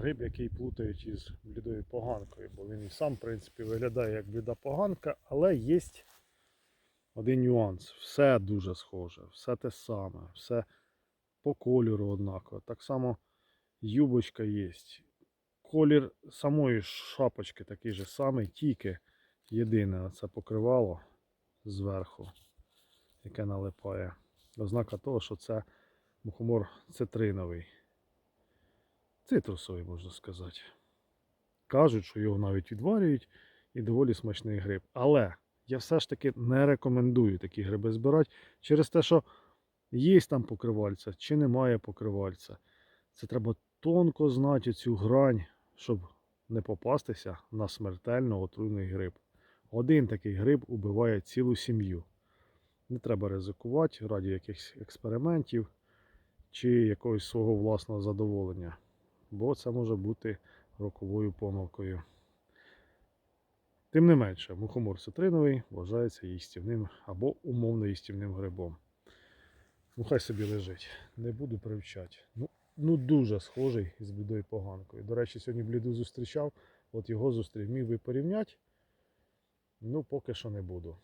гриб, який плутають із блідою поганкою, бо він і сам, в принципі, виглядає як бліда поганка, але є один нюанс. Все дуже схоже, все те саме, все по кольору однаково. Так само юбочка є. Колір самої шапочки такий же самий, тільки єдине це покривало зверху, яке налипає. Ознака того, що це мухомор цитриновий. Цитрусовий, можна сказати. Кажуть, що його навіть відварюють і доволі смачний гриб. Але я все ж таки не рекомендую такі гриби збирати через те, що є там покривальця чи немає покривальця. Це треба тонко знати цю грань, щоб не попастися на смертельно отруйний гриб. Один такий гриб убиває цілу сім'ю. Не треба ризикувати раді якихось експериментів чи якогось свого власного задоволення, бо це може бути роковою помилкою. Тим не менше, мухомор цитриновий вважається їстівним або умовно їстівним грибом. Ну, хай собі лежить. Не буду привчати. Ну, ну дуже схожий з блідою поганкою. До речі, сьогодні бліду зустрічав, от його зустрів. Міг би порівняти. Ну, поки що не буду.